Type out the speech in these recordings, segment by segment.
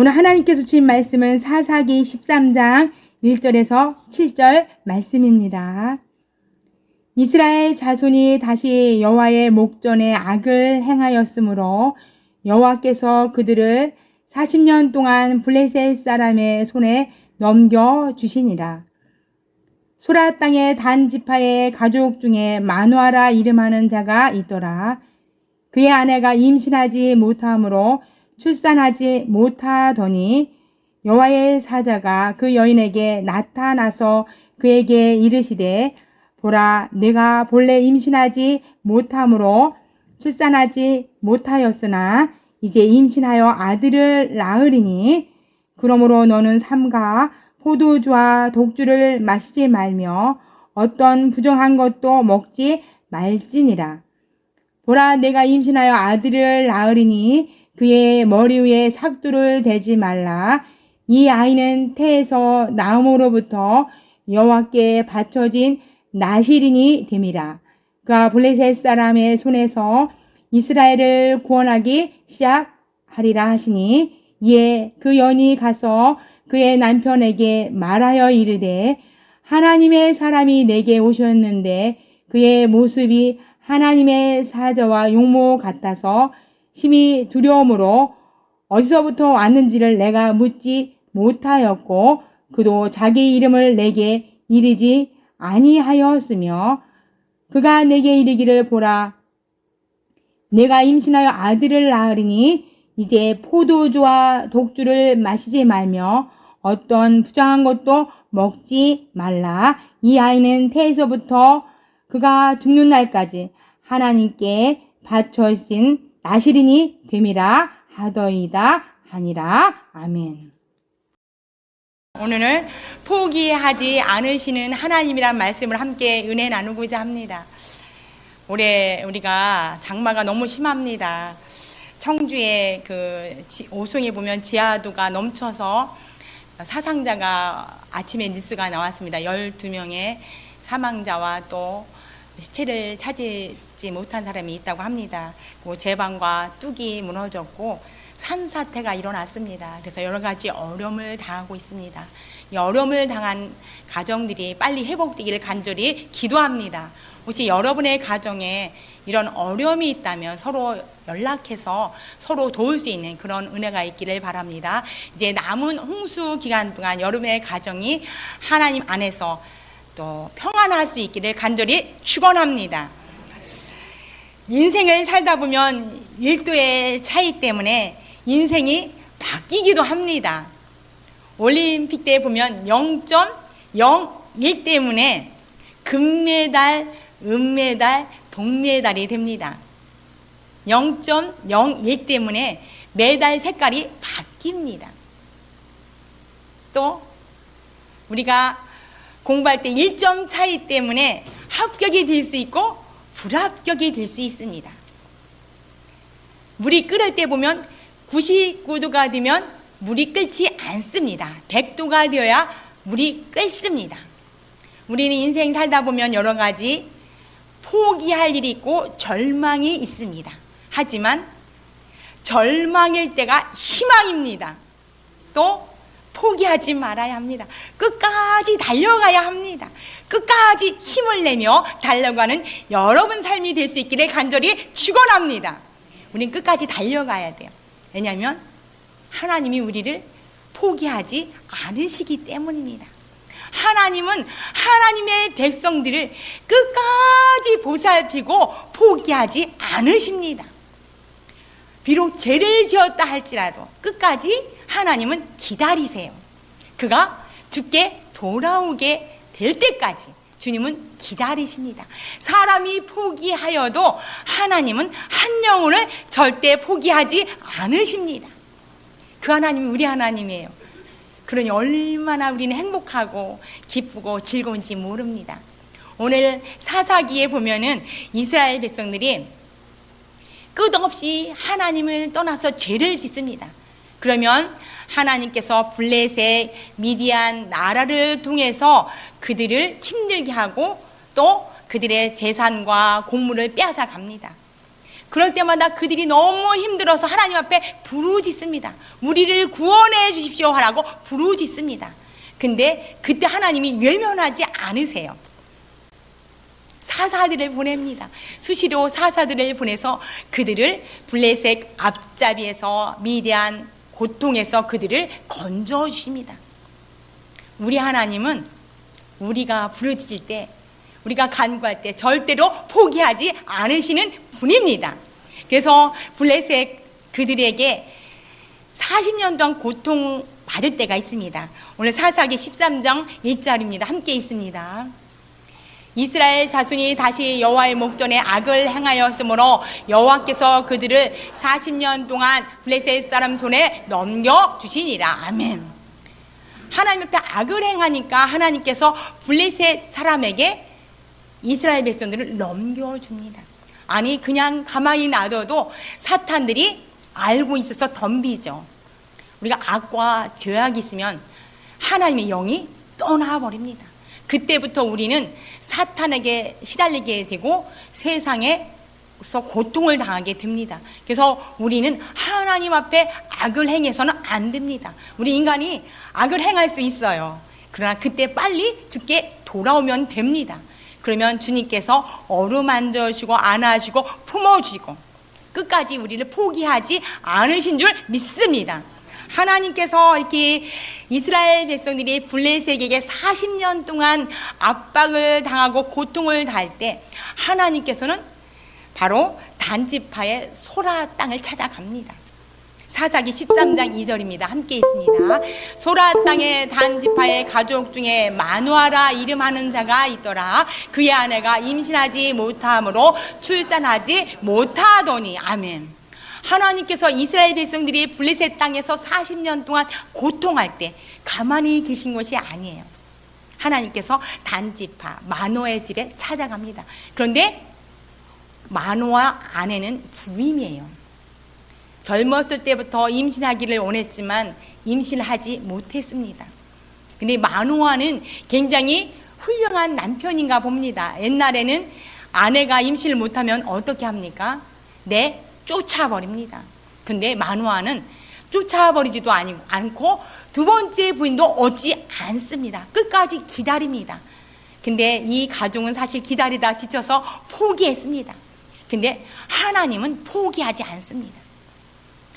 오늘 하나님께서 주신 말씀은 사사기 13장 1절에서 7절 말씀입니다. 이스라엘 자손이 다시 여호와의 목전에 악을 행하였으므로 여호와께서 그들을 40년 동안 블레셋 사람의 손에 넘겨 주시니라. 소라 땅의 단 지파의 가족 중에 마누아라 이름하는 자가 있더라. 그의 아내가 임신하지 못함으로 출산하지 못하더니 여호와의 사자가 그 여인에게 나타나서 그에게 이르시되 보라 내가 본래 임신하지 못함으로 출산하지 못하였으나 이제 임신하여 아들을 낳으리니 그러므로 너는 삼가 포도주와 독주를 마시지 말며 어떤 부정한 것도 먹지 말지니라. 보라 내가 임신하여 아들을 낳으리니 그의 머리 위에 삭두를 대지 말라. 이 아이는 태에서 나음으로부터 여호와께 바쳐진 나시린이 됨이라. 그가 블레셋 사람의 손에서 이스라엘을 구원하기 시작하리라 하시니 이에 그 연이 가서 그의 남편에게 말하여 이르되 하나님의 사람이 내게 오셨는데 그의 모습이 하나님의 사자와 용모 같아서 심히 두려움으로 어디서부터 왔는지를 내가 묻지 못하였고 그도 자기 이름을 내게 이르지 아니하였으며 그가 내게 이르기를 보라 내가 임신하여 아들을 낳으리니 이제 포도주와 독주를 마시지 말며 어떤 부정한 것도 먹지 말라. 이 아이는 태에서부터 그가 죽는 날까지 하나님께 바쳐진 나시린이 됨이라 하더이다 하니라. 아멘. 오늘은 포기하지 않으시는 하나님이란 말씀을 함께 은혜 나누고자 합니다. 올해 우리가 장마가 너무 심합니다. 청주에 그 지- 오송에 보면 지하도가 넘쳐서 사상자가 아침에 뉴스가 나왔습니다. 12명의 사망자와 또 시체를 찾지 못한 사람이 있다고 합니다. 그 제방과 뚝이 무너졌고 산사태가 일어났습니다. 그래서 여러 가지 어려움을 당하고 있습니다. 이 어려움을 당한 가정들이 빨리 회복되기를 간절히 기도합니다. 혹시 여러분의 가정에 이런 어려움이 있다면 서로 연락해서 서로 도울 수 있는 그런 은혜가 있기를 바랍니다. 이제 남은 홍수 기간 동안 여러분의 가정이 하나님 안에서 또 평안할 수 있기를 간절히 축원합니다. 인생을 살다 보면 일도의 차이 때문에 인생이 바뀌기도 합니다. 올림픽 때 보면 0.01 때문에 금메달, 은메달, 동메달이 됩니다. 0.01 때문에 메달 색깔이 바뀝니다. 또 우리가 공부할 때 1점 차이 때문에 합격이 될 수 있고 불합격이 될 수 있습니다. 물이 끓을 때 보면 99도가 되면 물이 끓지 않습니다. 100도가 되어야 물이 끓습니다. 우리는 인생 살다 보면 여러 가지 포기할 일이 있고 절망이 있습니다. 하지만 절망일 때가 희망입니다. 또 포기하지 말아야 합니다. 끝까지 달려가야 합니다. 끝까지 힘을 내며 달려가는 여러분 삶이 될 수 있기를 간절히 축원합니다. 우린 끝까지 달려가야 돼요. 왜냐하면 하나님이 우리를 포기하지 않으시기 때문입니다. 하나님은 하나님의 백성들을 끝까지 보살피고 포기하지 않으십니다. 비록 죄를 지었다 할지라도 끝까지 하나님은 기다리세요. 그가 죽게 돌아오게 될 때까지 주님은 기다리십니다. 사람이 포기하여도 하나님은 한 영혼을 절대 포기하지 않으십니다. 그 하나님이 우리 하나님이에요. 그러니 얼마나 우리는 행복하고 기쁘고 즐거운지 모릅니다. 오늘 사사기에 보면은 이스라엘 백성들이 끝없이 하나님을 떠나서 죄를 짓습니다. 그러면 하나님께서 블레셋, 미디안 나라를 통해서 그들을 힘들게 하고 또 그들의 재산과 곡물을 빼앗아 갑니다. 그럴 때마다 그들이 너무 힘들어서 하나님 앞에 부르짖습니다. 우리를 구원해 주십시오 하라고 부르짖습니다. 근데 그때 하나님이 외면하지 않으세요. 사사들을 보냅니다. 수시로 사사들을 보내서 그들을 블레셋 앞잡이에서 미대한 고통에서 그들을 건져 주십니다. 우리 하나님은 우리가 부르짖을 때 우리가 간구할 때 절대로 포기하지 않으시는 분입니다. 그래서 블레셋 그들에게 40년 동안 고통 받을 때가 있습니다. 오늘 사사기 13장 1절입니다. 함께 있습니다. 이스라엘 자손이 다시 여호와의 목전에 악을 행하였으므로 여호와께서 그들을 40년 동안 블레셋 사람 손에 넘겨 주시니라. 아멘. 하나님 앞에 악을 행하니까 하나님께서 블레셋 사람에게 이스라엘 백성들을 넘겨줍니다. 아니 그냥 가만히 놔둬도 사탄들이 알고 있어서 덤비죠. 우리가 악과 죄악이 있으면 하나님의 영이 떠나버립니다. 그때부터 우리는 사탄에게 시달리게 되고 세상에서 고통을 당하게 됩니다. 그래서 우리는 하나님 앞에 악을 행해서는 안 됩니다. 우리 인간이 악을 행할 수 있어요. 그러나 그때 빨리 죽게 돌아오면 됩니다. 그러면 주님께서 어루만져 주고 안아주고 품어 주시고 끝까지 우리를 포기하지 않으신 줄 믿습니다. 하나님께서 이렇게 이스라엘 백성들이 블레셋에게 40년 동안 압박을 당하고 고통을 당할 때 하나님께서는 바로 단지파의 소라 땅을 찾아갑니다. 사사기 13장 2절입니다. 함께 있습니다. 소라 땅의 단지파의 가족 중에 마누아라 이름하는 자가 있더라. 그의 아내가 임신하지 못함으로 출산하지 못하더니 아멘. 하나님께서 이스라엘 백성들이 블레셋 땅에서 40년 동안 고통할 때 가만히 계신 것이 아니에요. 하나님께서 단지파 마노의 집에 찾아갑니다. 그런데 마노아 아내는 부임이에요. 젊었을 때부터 임신하기를 원했지만 임신하지 못했습니다. 근데 마노아는 굉장히 훌륭한 남편인가 봅니다. 옛날에는 아내가 임신을 못하면 어떻게 합니까? 네, 쫓아버립니다. 근데 마노아는 쫓아버리지도 않고 두 번째 부인도 얻지 않습니다. 끝까지 기다립니다. 근데 이 가족은 사실 기다리다 지쳐서 포기했습니다. 근데 하나님은 포기하지 않습니다.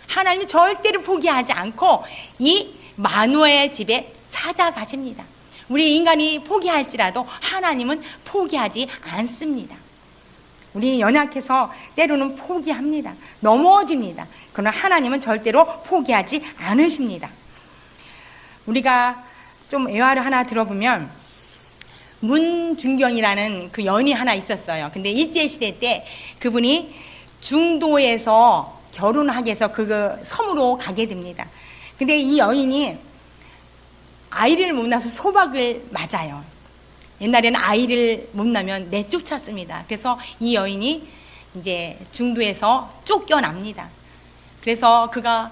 하나님이 절대로 포기하지 않고 이 마누아의 집에 찾아가십니다. 우리 인간이 포기할지라도 하나님은 포기하지 않습니다. 우리 연약해서 때로는 포기합니다. 넘어집니다. 그러나 하나님은 절대로 포기하지 않으십니다. 우리가 좀 애화를 하나 들어보면 문중경이라는 그 연이 하나 있었어요. 근데 일제 시대 때 그분이 중도에서 결혼하게 해서 그 섬으로 가게 됩니다. 근데 이 여인이 아이를 못 낳아서 소박을 맞아요. 옛날에는 아이를 못 낳으면 내쫓았습니다. 그래서 이 여인이 이제 중도에서 쫓겨납니다. 그래서 그가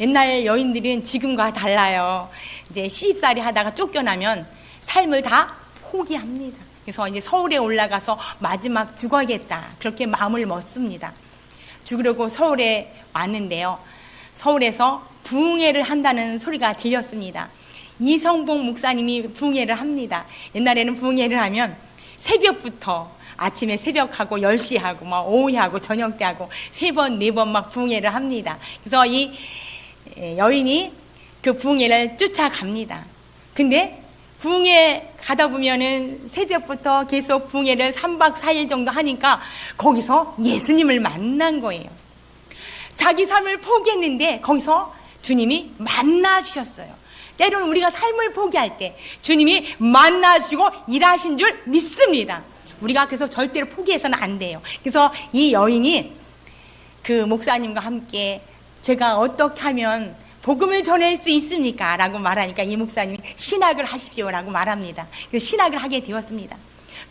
옛날 여인들은 지금과 달라요. 이제 시집살이 하다가 쫓겨나면 삶을 다 포기합니다. 그래서 이제 서울에 올라가서 마지막 죽어야겠다. 그렇게 마음을 먹습니다. 죽으려고 서울에 왔는데요. 서울에서 부흥회를 한다는 소리가 들렸습니다. 이성봉 목사님이 부흥회를 합니다. 옛날에는 부흥회를 하면 새벽부터 아침에 새벽하고 10시 하고 막 오후에 하고 저녁 때 하고 세 번, 네 번 막 부흥회를 합니다. 그래서 이 여인이 그 부흥회를 쫓아갑니다. 근데 부흥회 가다 보면은 새벽부터 계속 부흥회를 3박 4일 정도 하니까 거기서 예수님을 만난 거예요. 자기 삶을 포기했는데 거기서 주님이 만나 주셨어요. 때로는 우리가 삶을 포기할 때 주님이 만나 주시고 일하신 줄 믿습니다. 우리가 그래서 절대로 포기해서는 안 돼요. 그래서 이 여인이 그 목사님과 함께 제가 어떻게 하면 복음을 전할 수 있습니까? 라고 말하니까 이 목사님이 신학을 하십시오 라고 말합니다. 그래서 신학을 하게 되었습니다.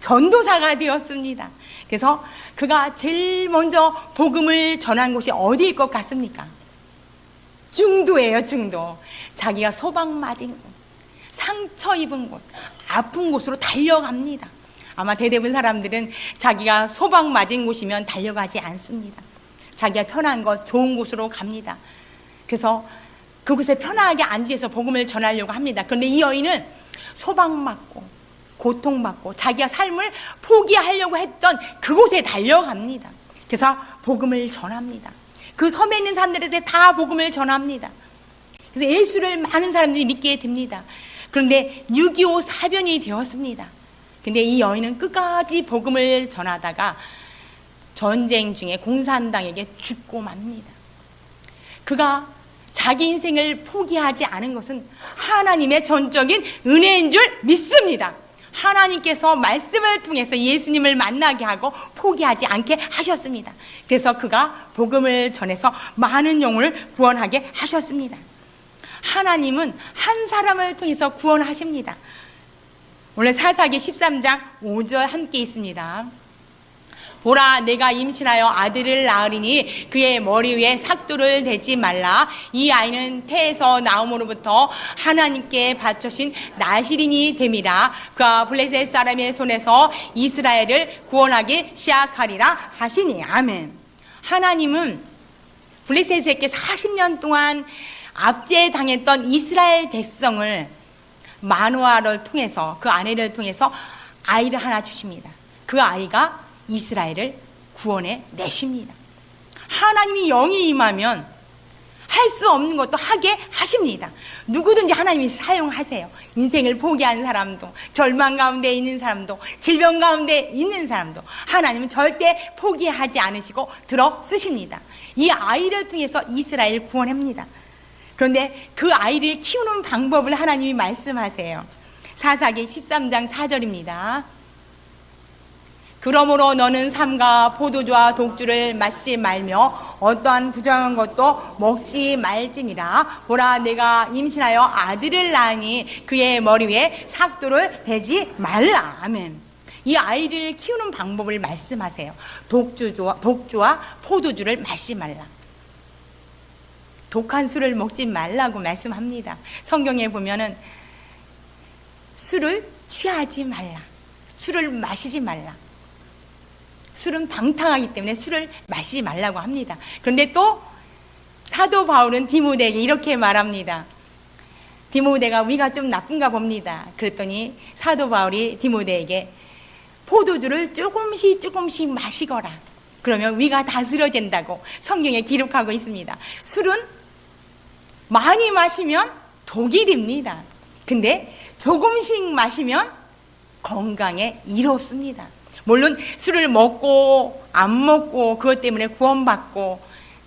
전도사가 되었습니다. 그래서 그가 제일 먼저 복음을 전한 곳이 어디일 것 같습니까? 중도예요, 중도. 자기가 소방 맞은 곳, 상처 입은 곳, 아픈 곳으로 달려갑니다. 아마 대부분 사람들은 자기가 소방 맞은 곳이면 달려가지 않습니다. 자기가 편한 것 좋은 곳으로 갑니다. 그래서 그곳에 편하게 앉아서 복음을 전하려고 합니다. 그런데 이 여인은 소방맞고 고통받고 자기가 삶을 포기하려고 했던 그곳에 달려갑니다. 그래서 복음을 전합니다. 그 섬에 있는 사람들한테 다 복음을 전합니다. 그래서 예수를 많은 사람들이 믿게 됩니다. 그런데 6.25 사변이 되었습니다. 근데 이 여인은 끝까지 복음을 전하다가 전쟁 중에 공산당에게 죽고 맙니다. 그가 자기 인생을 포기하지 않은 것은 하나님의 전적인 은혜인 줄 믿습니다. 하나님께서 말씀을 통해서 예수님을 만나게 하고 포기하지 않게 하셨습니다. 그래서 그가 복음을 전해서 많은 영혼을 구원하게 하셨습니다. 하나님은 한 사람을 통해서 구원하십니다. 오늘 사사기 13장 5절 함께 있습니다. 보라 내가 임신하여 아들을 낳으리니 그의 머리 위에 삭도를 대지 말라 이 아이는 태에서 나옴으로부터 하나님께 바쳐신 나시린이 됨이라 그가 블레셋 사람의 손에서 이스라엘을 구원하기 시작하리라 하시니 아멘 하나님은 블레셋에게 40년 동안 압제당했던 이스라엘 백성을 마누아를 통해서 그 아내를 통해서 아이를 하나 주십니다. 그 아이가 이스라엘을 구원해 내십니다. 하나님이 영이 임하면 할 수 없는 것도 하게 하십니다. 누구든지 하나님이 사용하세요. 인생을 포기한 사람도, 절망 가운데 있는 사람도, 질병 가운데 있는 사람도 하나님은 절대 포기하지 않으시고 들어 쓰십니다. 이 아이를 통해서 이스라엘 구원합니다. 그런데 그 아이를 키우는 방법을 하나님이 말씀하세요. 사사기 13장 4절입니다. 그러므로 너는 삼가 포도주와 독주를 마시지 말며 어떠한 부정한 것도 먹지 말지니라. 보라 내가 임신하여 아들을 낳으니 그의 머리 위에 삭도를 대지 말라. 아멘. 이 아이를 키우는 방법을 말씀하세요. 독주와, 독주와 포도주를 마시지 말라 독한 술을 먹지 말라고 말씀합니다 성경에 보면은 술을 취하지 말라 술을 마시지 말라 술은 방탕하기 때문에 술을 마시지 말라고 합니다. 그런데 또 사도 바울은 디모데에게 이렇게 말합니다. 디모데가 위가 좀 나쁜가 봅니다. 그랬더니 사도 바울이 디모데에게 포도주를 조금씩 조금씩 마시거라. 그러면 위가 다스려진다고 성경에 기록하고 있습니다. 술은 많이 마시면 독이 됩니다. 근데 조금씩 마시면 건강에 이롭습니다. 물론 술을 먹고 안 먹고 그것 때문에 구원받고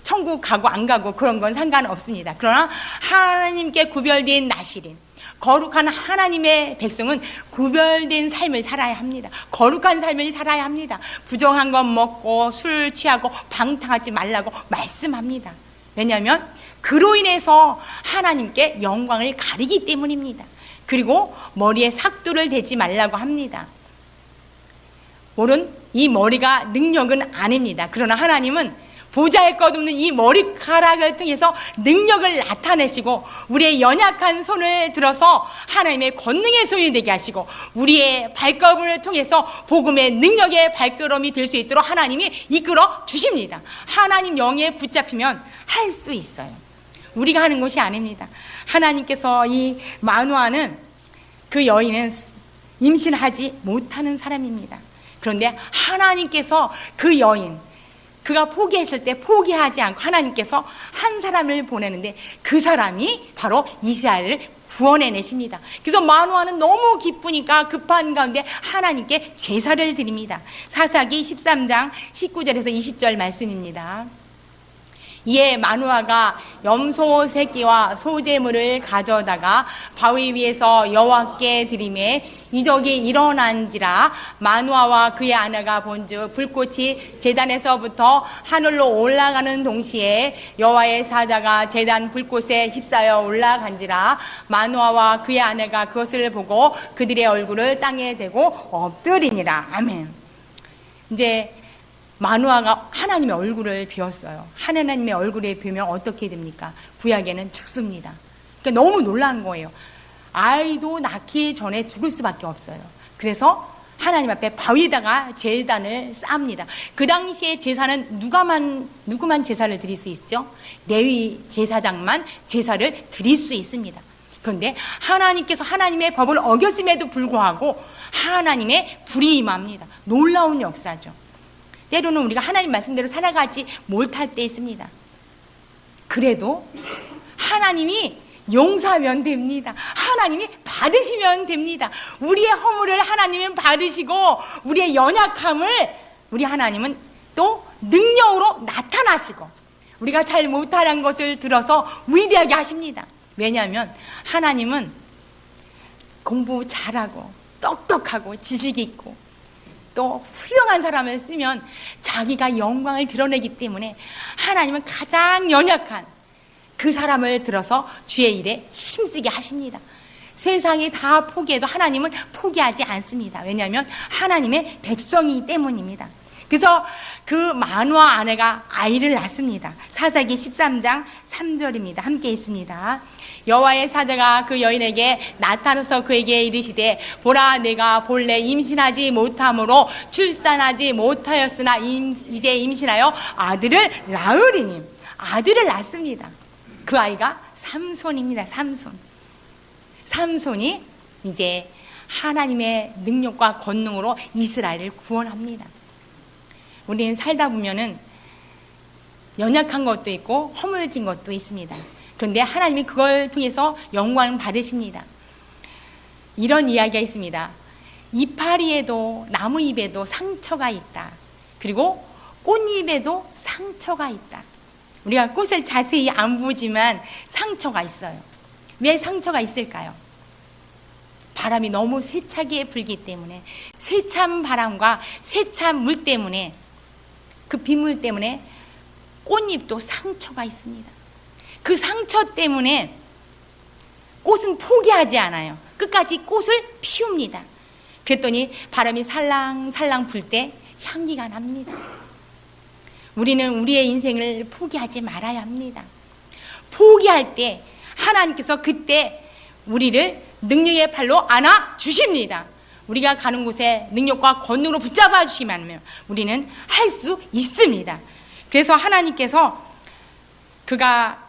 천국 가고 안 가고 그런 건 상관없습니다. 그러나 하나님께 구별된 나시린 거룩한 하나님의 백성은 구별된 삶을 살아야 합니다. 거룩한 삶을 살아야 합니다. 부정한 것 먹고 술 취하고 방탕하지 말라고 말씀합니다. 왜냐하면 그로 인해서 하나님께 영광을 가리기 때문입니다. 그리고 머리에 삭도를 대지 말라고 합니다. 물론 이 머리가 능력은 아닙니다. 그러나 하나님은 보잘 것 없는 이 머리카락을 통해서 능력을 나타내시고 우리의 연약한 손을 들어서 하나님의 권능의 손이 되게 하시고 우리의 발걸음을 통해서 복음의 능력의 발걸음이 될 수 있도록 하나님이 이끌어 주십니다. 하나님 영에 붙잡히면 할 수 있어요. 우리가 하는 것이 아닙니다. 하나님께서 이 만화는 그 여인은 임신하지 못하는 사람입니다. 그런데 하나님께서 그 여인, 그가 포기했을 때 포기하지 않고 하나님께서 한 사람을 보내는데 그 사람이 바로 이스라엘을 구원해 내십니다. 그래서 마누아는 너무 기쁘니까 급한 가운데 하나님께 제사를 드립니다. 사사기 13장 19절에서 20절 말씀입니다. 이에 마누아가 염소 새끼와 소재물을 가져다가 바위 위에서 여호와께 드림에 이적이 일어난지라 마누아와 그의 아내가 본즉 불꽃이 제단에서부터 하늘로 올라가는 동시에 여호와의 사자가 제단 불꽃에 휩싸여 올라간지라 마누아와 그의 아내가 그것을 보고 그들의 얼굴을 땅에 대고 엎드리니라 아멘. 이제 마누아가 하나님의 얼굴을 비웠어요. 하나님의 얼굴에 비우면 어떻게 됩니까? 구약에는 죽습니다. 그러니까 너무 놀란 거예요. 아이도 낳기 전에 죽을 수밖에 없어요. 그래서 하나님 앞에 바위에다가 제단을 쌓습니다. 그 당시에 제사는 누가만 누구만 제사를 드릴 수 있죠? 레위 제사장만 제사를 드릴 수 있습니다. 그런데 하나님께서 하나님의 법을 어겼음에도 불구하고 하나님의 불이 임합니다. 놀라운 역사죠. 때로는 우리가 하나님 말씀대로 살아가지 못할 때 있습니다. 그래도 하나님이 용서하면 됩니다. 하나님이 받으시면 됩니다. 우리의 허물을 하나님은 받으시고 우리의 연약함을 우리 하나님은 또 능력으로 나타나시고 우리가 잘 못하는 것을 들어서 위대하게 하십니다. 왜냐하면 하나님은 공부 잘하고 똑똑하고 지식 있고 또 훌륭한 사람을 쓰면 자기가 영광을 드러내기 때문에 하나님은 가장 연약한 그 사람을 들어서 주의 일에 힘쓰게 하십니다. 세상이 다 포기해도 하나님은 포기하지 않습니다. 왜냐하면 하나님의 백성이기 때문입니다. 그래서 그 만화 아내가 아이를 낳습니다. 사사기 13장 3절입니다. 함께 있습니다. 여호와의 사자가 그 여인에게 나타나서 그에게 이르시되 보라 내가 본래 임신하지 못함으로 출산하지 못하였으나 임- 이제 임신하여 아들을 낳으리니 아들을 낳습니다. 그 아이가 삼손입니다. 삼손. 삼손이 이제 하나님의 능력과 권능으로 이스라엘을 구원합니다. 우리는 살다 보면은 연약한 것도 있고 허물진 것도 있습니다. 그런데 하나님이 그걸 통해서 영광을 받으십니다. 이런 이야기가 있습니다. 이파리에도 나무 잎에도 상처가 있다. 그리고 꽃잎에도 상처가 있다. 우리가 꽃을 자세히 안 보지만 상처가 있어요. 왜 상처가 있을까요? 바람이 너무 세차게 불기 때문에 세찬 바람과 세찬 물 때문에 그 빗물 때문에 꽃잎도 상처가 있습니다. 그 상처 때문에 꽃은 포기하지 않아요. 끝까지 꽃을 피웁니다. 그랬더니 바람이 살랑살랑 불 때 향기가 납니다. 우리는 우리의 인생을 포기하지 말아야 합니다. 포기할 때 하나님께서 그때 우리를 능력의 팔로 안아 주십니다. 우리가 가는 곳에 능력과 권능으로 붙잡아 주시면 하면 우리는 할 수 있습니다. 그래서 하나님께서 그가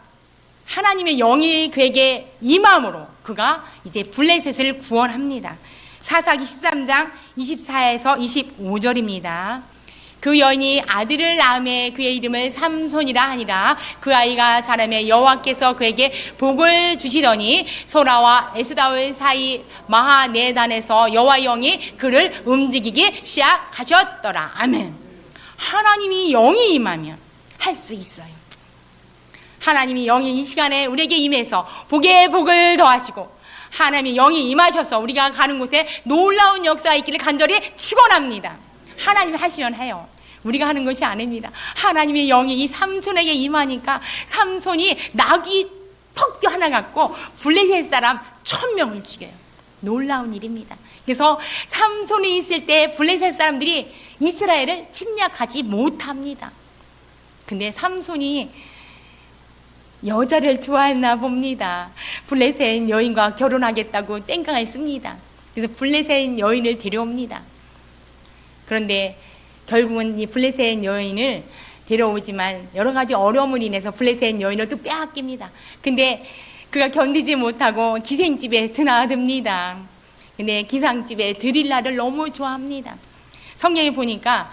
하나님의 영이 그에게 임함으로 그가 이제 블레셋을 구원합니다. 사사기 13장 24에서 25절입니다. 그 여인이 아들을 낳음에 그의 이름을 삼손이라 하니라 그 아이가 자라매 여호와께서 그에게 복을 주시더니 소라와 에스다올 사이 마하네단에서 여호와 영이 그를 움직이기 시작하셨더라 아멘 하나님이 영이 임하면 할 수 있어요 하나님이 영이 이 시간에 우리에게 임해서 복에 복을 더하시고 하나님이 영이 임하셔서 우리가 가는 곳에 놀라운 역사가 있기를 간절히 축원합니다. 하나님이 하시면 해요. 우리가 하는 것이 아닙니다. 하나님의 영이 이 삼손에게 임하니까 삼손이 낙이 턱 뛰어 하나 갖고 블레셋 사람 천 명을 죽여요. 놀라운 일입니다. 그래서 삼손이 있을 때 블레셋 사람들이 이스라엘을 침략하지 못합니다. 근데 삼손이 여자를 좋아했나 봅니다. 블레셋 여인과 결혼하겠다고 땡깡했습니다. 그래서 블레셋 여인을 데려옵니다. 그런데 결국은 이 블레셋 여인을 데려오지만 여러 가지 어려움을 인해서 블레셋 여인을 또 빼앗깁니다. 근데 그가 견디지 못하고 기생집에 드나듭니다. 근데 기상집에 드릴라를 너무 좋아합니다. 성경에 보니까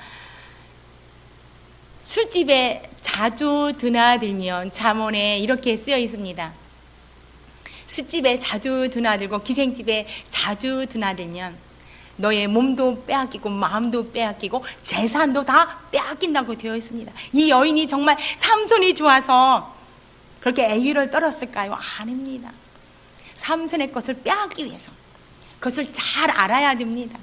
술집에 자주 드나들면 잠언에 이렇게 쓰여 있습니다. 술집에 자주 드나들고 기생집에 자주 드나들면 너의 몸도 빼앗기고 마음도 빼앗기고 재산도 다 빼앗긴다고 되어 있습니다. 이 여인이 정말 삼손이 좋아서 그렇게 애유를 떨었을까요? 아닙니다. 삼손의 것을 빼앗기 위해서 그것을 잘 알아야 됩니다.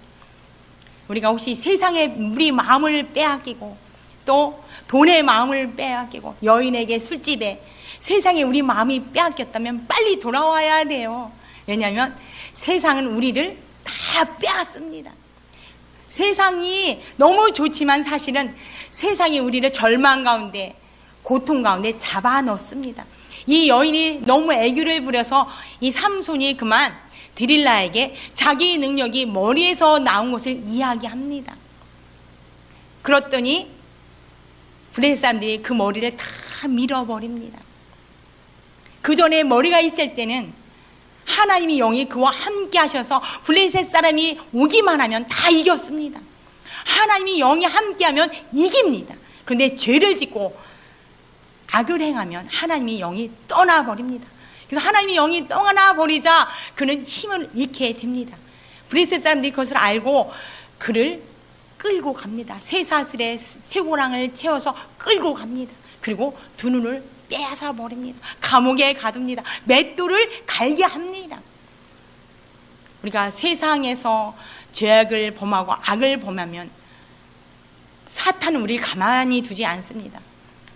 우리가 혹시 세상에 우리 마음을 빼앗기고 또 돈의 마음을 빼앗기고 여인에게 술집에 세상에 우리 마음이 빼앗겼다면 빨리 돌아와야 돼요. 왜냐하면 세상은 우리를 다 빼앗습니다. 세상이 너무 좋지만 사실은 세상이 우리를 절망 가운데 고통 가운데 잡아 넣습니다. 이 여인이 너무 애교를 부려서 이 삼손이 그만 드릴라에게 자기 능력이 머리에서 나온 것을 이야기합니다. 그랬더니 블레셋 사람들이 그 머리를 다 밀어버립니다. 그 전에 머리가 있을 때는 하나님이 영이 그와 함께 하셔서 블레셋 사람이 오기만 하면 다 이겼습니다. 하나님이 영이 함께 하면 이깁니다. 그런데 죄를 짓고 악을 행하면 하나님이 영이 떠나버립니다. 그래서 하나님이 영이 떠나버리자 그는 힘을 잃게 됩니다. 블레셋 사람들이 그것을 알고 그를 끌고 갑니다. 쇠사슬에 쇠고랑을 채워서 끌고 갑니다. 그리고 두 눈을 빼앗아 버립니다. 감옥에 가둡니다. 맷돌을 갈게 합니다. 우리가 세상에서 죄악을 범하고 악을 범하면 사탄은 우리를 가만히 두지 않습니다.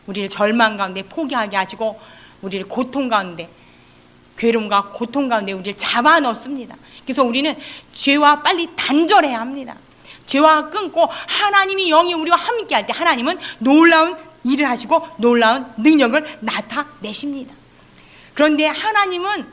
우리를 절망 가운데 포기하게 하시고 우리를 고통 가운데 괴로움과 고통 가운데 우리를 잡아 넣습니다. 그래서 우리는 죄와 빨리 단절해야 합니다. 죄와 끊고 하나님이 영이 우리와 함께 할 때 하나님은 놀라운 일을 하시고 놀라운 능력을 나타내십니다. 그런데 하나님은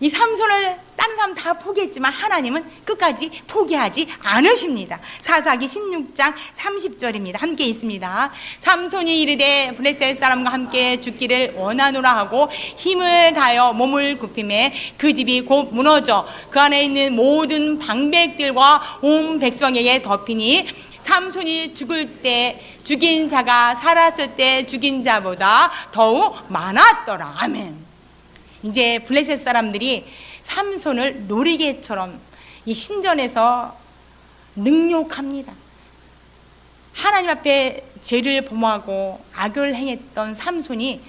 이 삼손을 다른 사람 다 포기했지만 하나님은 끝까지 포기하지 않으십니다. 사사기 16장 30절입니다. 함께 있습니다. 삼손이 이르되 블레셋 사람과 함께 죽기를 원하노라 하고 힘을 다하여 몸을 굽힘에 그 집이 곧 무너져 그 안에 있는 모든 방백들과 온 백성에게 덮이니 삼손이 죽을 때 죽인 자가 살았을 때 죽인 자보다 더욱 많았더라. 아멘. 이제 블레셋 사람들이 삼손을 놀이개처럼 이 신전에서 능욕합니다. 하나님 앞에 죄를 범하고 악을 행했던 삼손이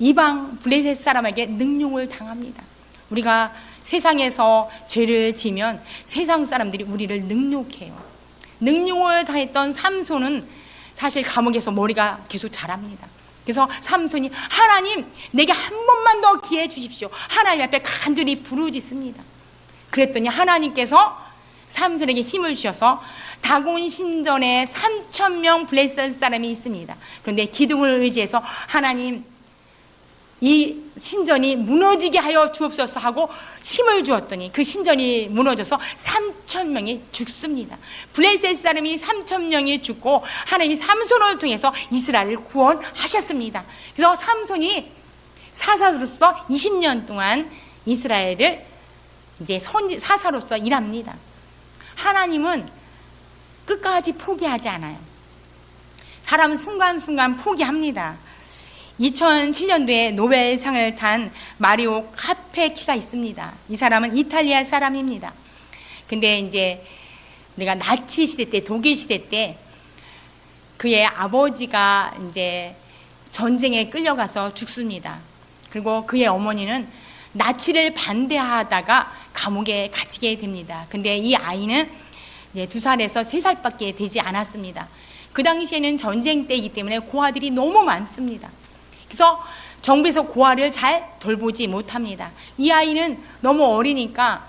이방 블레셋 사람에게 능욕을 당합니다. 우리가 세상에서 죄를 지면 세상 사람들이 우리를 능욕해요. 능욕을 당했던 삼손은 사실 감옥에서 머리가 계속 자랍니다. 그래서 삼손이 하나님 내게 한 번만 더 기회 주십시오. 하나님 앞에 간절히 부르짖습니다. 그랬더니 하나님께서 삼손에게 힘을 주셔서 다곤 신전에 3천 명 블레셋 사람이 있습니다. 그런데 기둥을 의지해서 하나님 이 신전이 무너지게 하여 주옵소서 하고 힘을 주었더니 그 신전이 무너져서 3천 명이 죽습니다. 블레셋 사람이 3천 명이 죽고 하나님이 삼손을 통해서 이스라엘을 구원하셨습니다. 그래서 삼손이 사사로서 20년 동안 이스라엘을 이제 사사로서 일합니다. 하나님은 끝까지 포기하지 않아요. 사람은 순간순간 포기합니다. 2007년도에 노벨상을 탄 마리오 카페키가 있습니다. 이 사람은 이탈리아 사람입니다. 근데 이제 우리가 나치 시대 때, 독일 시대 때 그의 아버지가 이제 전쟁에 끌려가서 죽습니다. 그리고 그의 어머니는 나치를 반대하다가 감옥에 갇히게 됩니다. 근데 이 아이는 두 살에서 세 살밖에 되지 않았습니다. 그 당시에는 전쟁 때이기 때문에 고아들이 너무 많습니다. 그래서 정부에서 고아를 잘 돌보지 못합니다. 이 아이는 너무 어리니까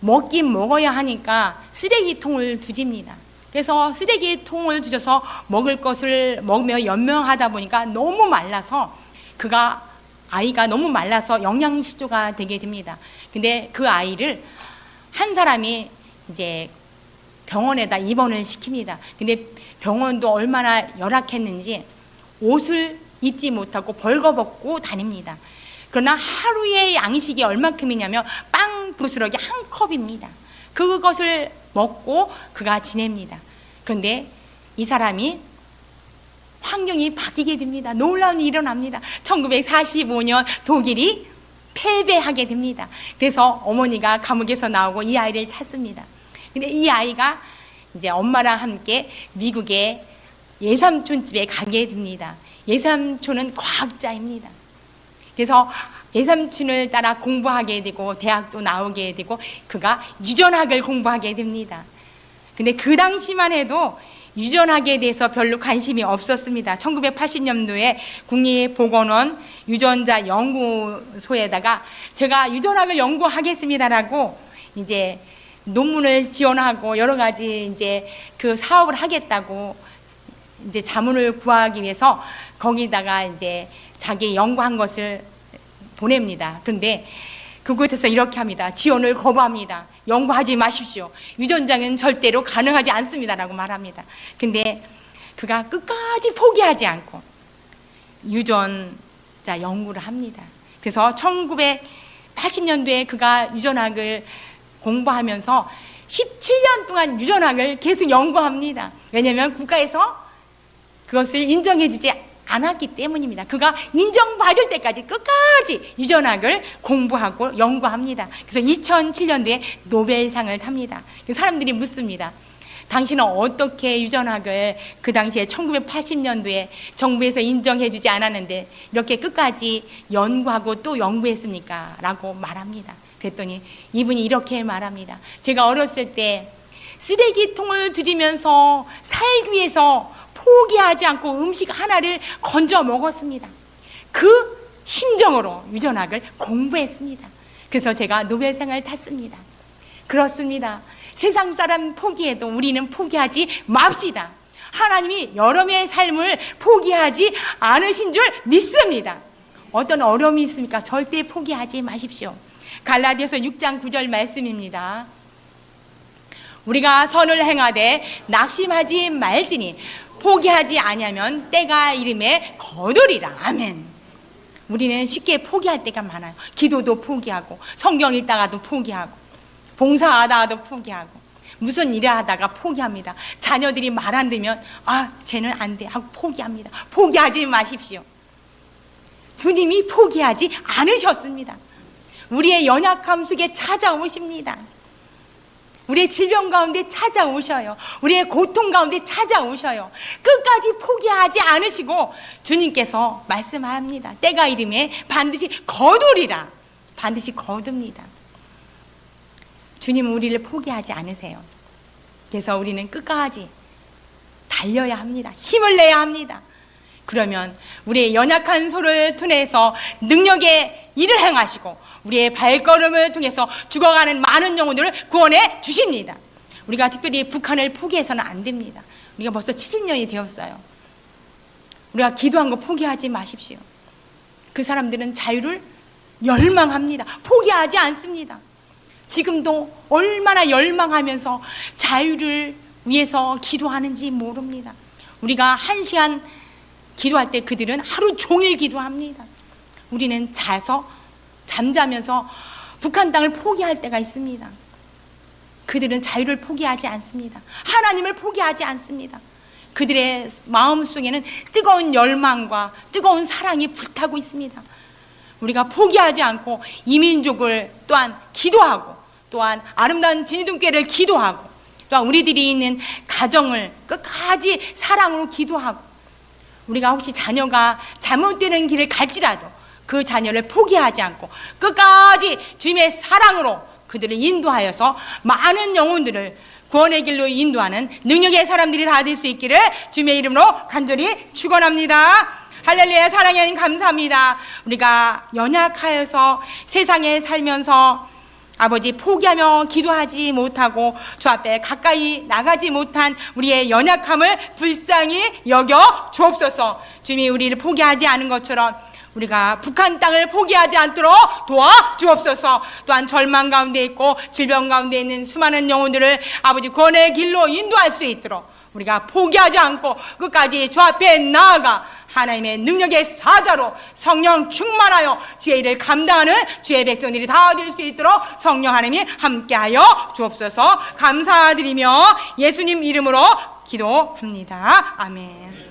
먹긴 먹어야 하니까 쓰레기통을 두집니다. 그래서 쓰레기통을 두셔서 먹을 것을 먹으며 연명하다 보니까 너무 말라서 그가 아이가 너무 말라서 영양실조가 되게 됩니다. 근데 그 아이를 한 사람이 이제 병원에다 입원을 시킵니다. 근데 병원도 얼마나 열악했는지 옷을 입지 못하고 벌거벗고 다닙니다. 그러나 하루의 양식이 얼마큼이냐면 빵 부스러기 한 컵입니다. 그것을 먹고 그가 지냅니다. 그런데 이 사람이 환경이 바뀌게 됩니다. 놀라운 일이 일어납니다. 1945년 독일이 패배하게 됩니다. 그래서 어머니가 감옥에서 나오고 이 아이를 찾습니다. 근데 이 아이가 이제 엄마랑 함께 미국의 예삼촌 집에 가게 됩니다. 예삼촌은 과학자입니다. 그래서 예삼촌을 따라 공부하게 되고 대학도 나오게 되고 그가 유전학을 공부하게 됩니다. 근데 그 당시만 해도 유전학에 대해서 별로 관심이 없었습니다. 1980년도에 국립보건원 유전자 연구소에다가 제가 유전학을 연구하겠습니다라고 이제 논문을 지원하고 여러 가지 이제 그 사업을 하겠다고 이제 자문을 구하기 위해서 거기다가 이제 자기 연구한 것을 보냅니다. 그런데 그곳에서 이렇게 합니다. 지원을 거부합니다. 연구하지 마십시오. 유전장은 절대로 가능하지 않습니다라고 말합니다. 근데 그가 끝까지 포기하지 않고 유전자 연구를 합니다. 그래서 1980년도에 그가 유전학을 공부하면서 17년 동안 유전학을 계속 연구합니다. 왜냐하면 국가에서 그것을 인정해주지 않았기 때문입니다. 그가 인정받을 때까지 끝까지 유전학을 공부하고 연구합니다. 그래서 2007년도에 노벨상을 탑니다. 사람들이 묻습니다. 당신은 어떻게 유전학을 그 당시에 1980년도에 정부에서 인정해주지 않았는데 이렇게 끝까지 연구하고 또 연구했습니까? 라고 말합니다. 그랬더니 이분이 이렇게 말합니다. 제가 어렸을 때 쓰레기통을 뒤지면서 살기 위해서 포기하지 않고 음식 하나를 건져 먹었습니다. 그 심정으로 유전학을 공부했습니다. 그래서 제가 노벨상을 탔습니다. 그렇습니다. 세상 사람 포기해도 우리는 포기하지 맙시다. 하나님이 여러분의 삶을 포기하지 않으신 줄 믿습니다. 어떤 어려움이 있습니까? 절대 포기하지 마십시오. 갈라디아서 6장 9절 말씀입니다. 우리가 선을 행하되 낙심하지 말지니 포기하지 아니하면 때가 이름에 거두리라. 아멘. 우리는 쉽게 포기할 때가 많아요. 기도도 포기하고 성경 읽다가도 포기하고 봉사하다가도 포기하고 무슨 일을 하다가 포기합니다. 자녀들이 말 안 들면 아 쟤는 안 돼 하고 포기합니다. 포기하지 마십시오. 주님이 포기하지 않으셨습니다. 우리의 연약함 속에 찾아오십니다. 우리의 질병 가운데 찾아오셔요. 우리의 고통 가운데 찾아오셔요. 끝까지 포기하지 않으시고 주님께서 말씀합니다. 때가 이름에 반드시 거두리라. 반드시 거둡니다. 주님은 우리를 포기하지 않으세요. 그래서 우리는 끝까지 달려야 합니다. 힘을 내야 합니다. 그러면 우리의 연약한 소를 통해서 능력의 일을 행하시고 우리의 발걸음을 통해서 죽어가는 많은 영혼들을 구원해 주십니다. 우리가 특별히 북한을 포기해서는 안 됩니다. 우리가 벌써 70년이 되었어요. 우리가 기도한 거 포기하지 마십시오. 그 사람들은 자유를 열망합니다. 포기하지 않습니다. 지금도 얼마나 열망하면서 자유를 위해서 기도하는지 모릅니다. 우리가 한 시간 기도할 때 그들은 하루 종일 기도합니다. 우리는 자서 잠자면서 북한 땅을 포기할 때가 있습니다. 그들은 자유를 포기하지 않습니다. 하나님을 포기하지 않습니다. 그들의 마음 속에는 뜨거운 열망과 뜨거운 사랑이 불타고 있습니다. 우리가 포기하지 않고 이민족을 또한 기도하고 또한 아름다운 진이둥께를 기도하고 또한 우리들이 있는 가정을 끝까지 사랑으로 기도하고 우리가 혹시 자녀가 잘못되는 길을 갈지라도 그 자녀를 포기하지 않고 끝까지 주님의 사랑으로 그들을 인도하여서 많은 영혼들을 구원의 길로 인도하는 능력의 사람들이 다 될 수 있기를 주님의 이름으로 간절히 축원합니다. 할렐루야 사랑의 하나님 감사합니다. 우리가 연약하여서 세상에 살면서 아버지 포기하며 기도하지 못하고 주 앞에 가까이 나가지 못한 우리의 연약함을 불쌍히 여겨 주옵소서. 주님이 우리를 포기하지 않은 것처럼 우리가 북한 땅을 포기하지 않도록 도와 주옵소서. 또한 절망 가운데 있고 질병 가운데 있는 수많은 영혼들을 아버지 구원의 길로 인도할 수 있도록 우리가 포기하지 않고 끝까지 주 앞에 나아가 하나님의 능력의 사자로 성령 충만하여 주의 일을 감당하는 주의 백성들이 다 될 수 있도록 성령 하나님이 함께하여 주옵소서 감사드리며 예수님 이름으로 기도합니다. 아멘.